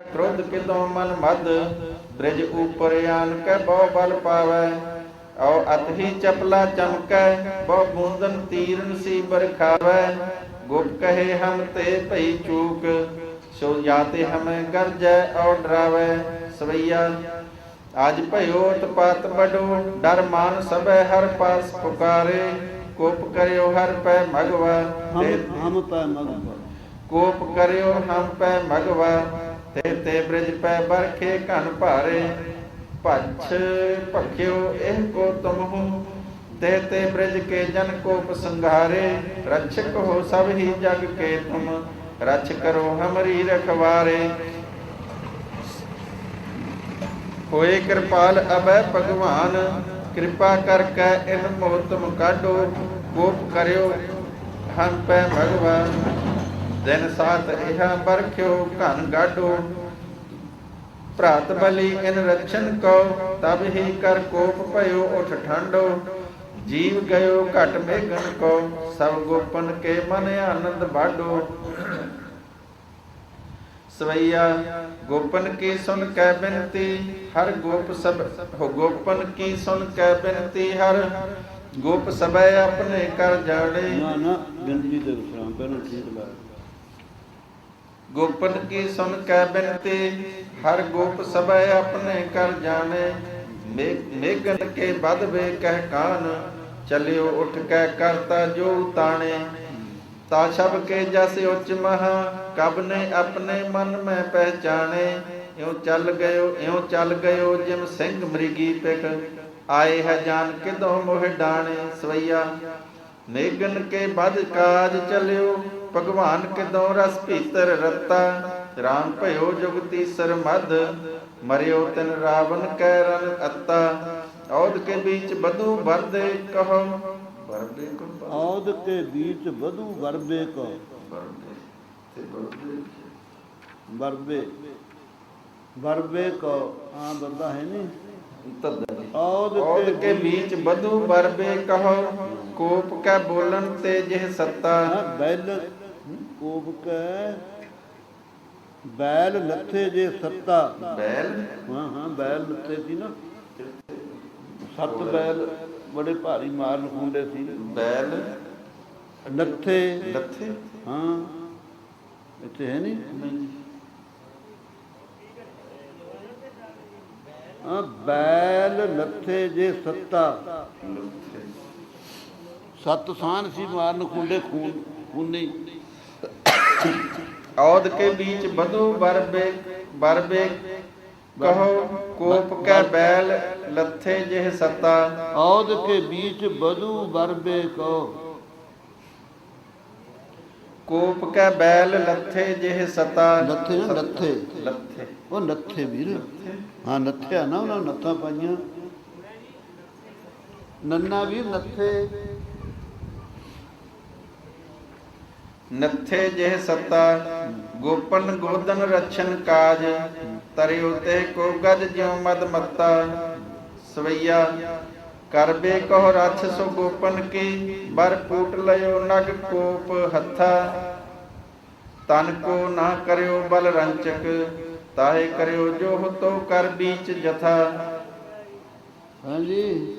ਕ੍ਰੋਧ ਕਿਦੋਂ ਮਨ ਮਦ ਬ੍ਰਿਜ ਉਪਰ ਆਨ ਕੈ ਬਹੁ ਬਲ ਪਾਵੈ। ਔ ਅਤਹੀ ਚਪਲਾ ਚਮਕੈ ਬਹੁ ਬੂੰਦਨ ਤੀਰਨ ਸੀ ਬਰਖਾਵੈ ਗੁਪ ਕਹੇ ਹਮ ਤੇ ਭਈ ਚੂਕ ਸੋ ਜਾਤੇ ਹਮੈ ਗਰਜੈ ਔ ਡਰਾਵੈ। ਸਵਈਆ ਅੱਜ ਭਇਓ ਤਪਤ ਬਡੋ ਡਰ ਮਾਨ ਸਭੈ ਹਰ ਪਾਸ ਪੁਕਾਰੇ। ਕੋਪ ਕਰਿਓ ਹਰ ਪੈ ਮਗਵਾ ਹਮ ਹਮ ਪੈ ਮਗਵਾ। ਕੋਪ ਕਰਿਓ ਹਮ ਪੈ ਮਗਵਾ। ਤੇ ਤੇ ਬ੍ਰਿਜ ਪੈ ਬਰਖੇ ਘਨ ਭਾਰੇ ਭਛ ਭਖਿਓ ਇਹ ਕੋ ਤੁਮਹੁ ਤੇ ਤੇ ਬ੍ਰਿਜ ਕੇ ਜਨ ਕੋਪ ਸੰਘਾਰੇ ਰਛਕ ਹੋ ਸਭ ਹੀ ਜਗ ਕੇ ਤੁਮ। ਰਛ ਕਰੋ ਹਮਰੀ ਰਖਵਾਰੇ। ਹੋਏ ਕਿਰਪਾਲ ਅਬੈ ਭਗਵਾਨ, ਕਿਰਪਾ ਕਰ ਕੈ ਇਨ ਮੋਹ ਤੁਮ ਕਾਢੋ ਕੋਪ ਕਰਿਓ। ਹਮ ਪੈ ਭਗਵਾਨ। ਦਿਨ ਸਾਤ ਇਹਾ ਬਰਖਿਓ ਘਨ ਗਾਢੋ। ਭਰਾਤ ਬਲੀ ਇਨ ਰਛਨ ਕੋ ਤਬ ਹੀ ਕਰ ਕੋਪ ਭਇਓ ਉਠ ਠੰਡੋ। ਜੀਵ ਗਇਓ ਘਟ ਮੇਗਨ ਕੋ ਸਭ ਗੋਪਨ ਕੇ ਮਨ ਆਨੰਦ ਬਾਢੋ ਸਵਈਆ, ਗੋਪਨ ਕੀ ਸੁਨ ਕੈ ਬਿਨਤੀ, ਹਰ ਗੋਪ ਸਭ, ਹੋ ਗੋਪਨ ਕੀ ਸੁਨ ਕੈ ਬਿਨਤੀ, ਹਰ ਗੋਪ ਸਭੈ ਆਪਣੇ ਕਰ ਜਾਣੇ। ਨਾ ਨਾ ਬਿੰਦੀ ਦੇ ਵਿਸਰਾਮ ਪਹਿਲਾਂ ਠੀਕ ਲਾ ਗੋਪਨ ਕੀ ਸੁਨ ਕੈ ਬਿਨਤੀ, ਹਰ ਗੋਪ ਸਭੈ ਆਪਣੇ ਕਰ ਜਾਣੇ। ਮੇ- ਮੇਘਨ ਕੇ ਬਦ ਕਹਿ ਕਾਨ, ਚਲਿਓ ਉਠ ਕੈ ਕਰਤਾ ਜੋ ਤਾਣੇ। ਤਾ ਛਬ ਕੇ ਜਸ ਉੱਚ ਮਹਾ, ਕਬ ਨੇ ਆਪਣੇ ਮਨ ਮੈਂ ਪਹਿਚਾਣੇ। ਇਉ ਚੱਲ ਗਇਓ, ਇਉ ਚੱਲ ਗਇਓ ਜਿਮ ਸਿੰਘ ਮ੍ਰਿਗੀ ਪਿਕ ਆਏ ਹੈ ਜਾਨ ਕਿਦੋਂ ਮੋਹ ਡਾਣੇ, ਸਵਈਆ। ਮੇਗਨ ਕੇ ਬਦ ਕਾਜ ਚਲਿਓ ਭਗਵਾਨ ਕਿਦੋਂ ਰਸ ਭੀਤਰ ਰਤਾ? ਰਾਮ ਭਇਓ ਜੁਗਤੀ ਸਰਮਦ ਮਰਿਓ ਤਿਨ ਰਾਵਨ ਕੈ ਰਨ ਅਤਾ। ਔਦ ਕੇ ਵਿੱਚ ਬਦੂ ਵਰਦੇ ਕਹੋ। ਵਰਦੇ ਕੋ ਔਦ ਕੇ ਬੀਚ ਵਧੂ ਵਰਬੇ ਕੋ ਵਰਦੇ ਤੇ ਵਰਦੇ ਵਰਬੇ ਵਰਬੇ ਕੋ ਆ ਬੰਦਾ ਹੈ ਨਹੀਂ? ਤਦ ਔਦ ਕੇ ਵਿੱਚ ਬਦੂ ਵਰਬੇ ਕਹੋ। ਕੋਪ ਕੈ ਬੋਲਣ ਤੇ ਜਿਹ ਸੱਤਾ। ਬੈਲ ਕੋਪ ਕੈ ਬੈਲ ਲੱਥੇ ਜੇ ਸੱਤਾ। ਬੈਲ? ਹਾਂ ਹਾਂ ਬੈਲ ਲੱਥੇ ਸੀ ਨਾ। ਸੱਤ ਬੈਲ ਬੜੇ ਭਾਰੀ ਮਾਰ ਲਖੁੰਡੇ ਸੀ। ਬੈਲ? ਲੱਥੇ। ਲੱਥੇ? ਹਾਂ ਇੱਥੇ ਹੈ ਨਹੀਂ? ਹਾਂ ਬੈਲ ਲੱਥੇ ਜੇ ਸੱਤਾ। ਸੱਤ ਸਾਨ ਸੀ ਮਾਰਨ ਖੁੰਡੇ ਖੂਨ ਖੂਨੀ। ਔਦ ਕੇ ਵਿੱਚ ਬਦੂ ਬਰਬੇ ਬਰਬੇ ਕਹੋ ਕੋਪ ਕੈ ਬੈਲ ਲੱਥੇ ਜਿਹ ਸੱਤਾ। ਔਦ ਕੇ ਬੀਚ ਬਦੂ ਵਰਬੇ ਕੋ ਕੋਪ ਕੈ ਬੈਲ ਲੱਥੇ ਜਿਹ ਸੱਤਾ। ਲੱਥੇ ਨਾ ਲੱਥੇ। ਲੱਥੇ। ਉਹ ਨੱਥੇ ਵੀਰ। ਹਾਂ ਨੱਥਿਆ ਨਾ ਉਹਨਾਂ ਨੱਥਾਂ ਪਾਈਆਂ। ਨੰਨਾ ਵੀਰ ਨੱਥੇ ਨੱਥੇ ਜਿਹ ਸੱਤਾ, ਗੋਪਨ ਗੋਦਨ ਰਛਨ ਕਾਜ, ਤਰਿ ਉਤੇ ਕੋ ਗਜ ਜਿਉ ਮਦ ਮੱਤਾ। ਸਵਈਆ ਕਰਬੇ ਕਹੁ ਰਛ ਸੋ ਗੋਪਨ ਕੀ, ਬਰ ਪੂਟ ਲਿਓ ਨਗ ਕੋਪ ਹੱਥਾ। ਤਨ ਕੋ ਨਾ ਕਰਿਓ ਬਲ ਰੰਚਕ, ਤਾਹੇ ਕਰਿਓ ਜੋ ਤੋ ਕਰ ਬੀਚ ਜਥਾ। ਹਾਂਜੀ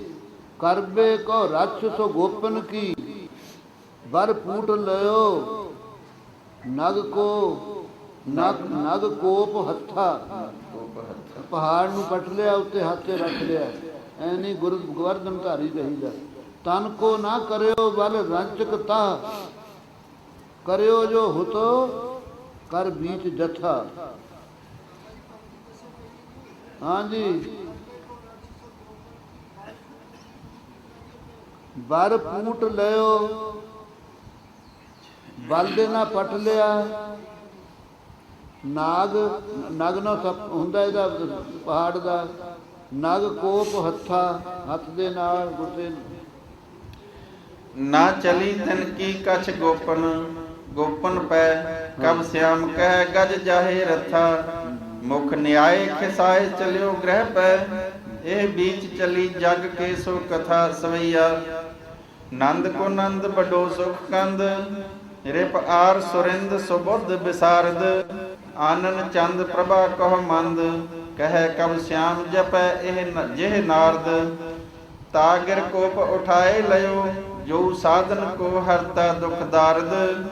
ਕਰਬੇ ਕੋ ਰਛ ਸੋ ਗੋਪਨ ਕੀ ਵਰ ਪੂਟ ਲਿਓ ਨਗ ਕੋ, ਨਗ ਨਗ ਕੋਪ ਹੱਥਾ। ਪਹਾੜ ਨੂੰ ਪਟ ਲਿਆ, ਉੱਤੇ ਹੱਥੇ ਰੱਖ ਲਿਆ। ਐ ਨਹੀਂ ਗੁਰ ਗਵਰਦਨ ਧਾਰੀ ਕਹੀਦਾ ਤਨ ਕੋ ਨਾ ਕਰਿਓ ਬਲ ਰੰਚਕ ਕਰਿਓ ਜੋ ਹੁਤੋ, ਕਰ ਬੀਚ ਜਥਾ। ਹਾਂਜੀ। ਬਰ ਪੂਟ ਲਿਓ। ਬਲ ਦੇ ਨਾਲ ਪਟ ਲਿਆ। ਨਾਗ, ਨਗ ਹੁੰਦਾ ਇਹਦਾ ਪਹਾੜ ਦਾ। ਨਗ ਕੋਪ ਹੱਥਾ, ਹੱਥ ਦੇ ਨਾਲ ਗੁੱਸੇ ਨਾ। ਚਲੀ ਤਨ ਕੀ ਕਛ ਗੋਪਨ ਗੋਪਨ ਪੈ ਕਬ ਸਿਆਮ ਕਹਿ ਗਜ ਜਾਹੇ ਰਥਾ। ਮੁਖ ਨਿਆਏ ਖਿਸਾਏ ਚਲਿਓ ਗ੍ਰਹਿ ਪੈ, ਇਹ ਬੀਚ ਚਲੀ ਜਗ ਕੇ ਸੋ ਕਥਾ ਸਵਈਆ। ਨੰਦ ਕੋ ਨੰਦ ਬਡੋ ਸੁਖ ਕੰਦ ਰਿਪ ਆਰ ਸੁਰਿੰਦ ਸੁਬੁੱਧ ਬਿਸਾਰਦ ਆਨਨ ਚੰਦ ਪ੍ਰਭਾ ਕਹ ਮੰਦ, ਕਹੈ ਕਬ ਸਿਆਮ ਜਪੈ ਇਹ ਨ- ਜਿਹ ਨਾਰਦ। ਤਾਗਿਰ ਕੋਪ ਉਠਾਏ ਲਿਓ ਜੋ ਸਾਧਨ ਕੋ ਹਰਤਾ ਦੁਖ ਦਾਰਦ।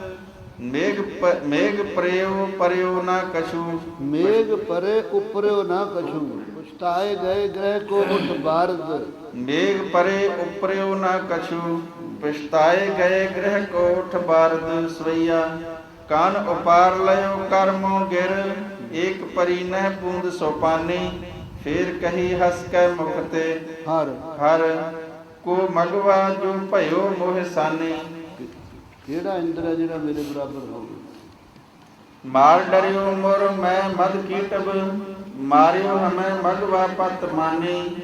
ਮੇਘ ਪ- ਮੇਘ ਪ੍ਰਯੋ ਪਰਿਓ ਨਾ ਕਛੂ। ਮੇਘ ਪਰੇ ਉਪਰਿਓ ਨਾ ਕਛੂ। ਪੁਛਤਾਏ ਗਏ ਗ੍ਰਹਿ ਕੋ ਉਠ ਬਾਰਦ। ਮੇਘ ਪਰੇ ਉਪਰਿਓ ਨਾ ਕਛੂ ਪਛਤਾਏ ਗਏ ਗ੍ਰਹਿ ਕੋਠ ਬਾਰਦ ਸਵਈਆ। ਕਾਨ ਉਪਾਰ ਲਿਓ ਕਰਮੋ ਗਿਰ ਏਕ ਪਰੀ ਨਹਿ ਬੂੰਦ ਸੋਪਾਨੀ ਫੇਰ ਕਹੀ ਹਸ ਕੈ ਮੁਖ ਤੇ ਹਰ। ਹਰ। ਕੋ ਮਗਵਾ ਜੋ ਭਇਓ ਮੋਹ ਸਾਨੀ। ਕਿਹੜਾ ਇੰਦਰ ਹੈ ਜਿਹੜਾ ਮੇਰੇ ਬਰਾਬਰ ਹੋਵੇ? ਮਾਰ ਡਰਿਓ ਮੁਰ ਮੈਂ ਮਦ ਕੀਟਬ ਮਾਰਿਓ ਹਮੈ ਮਗਵਾ ਪਤ ਮਾਨੀ।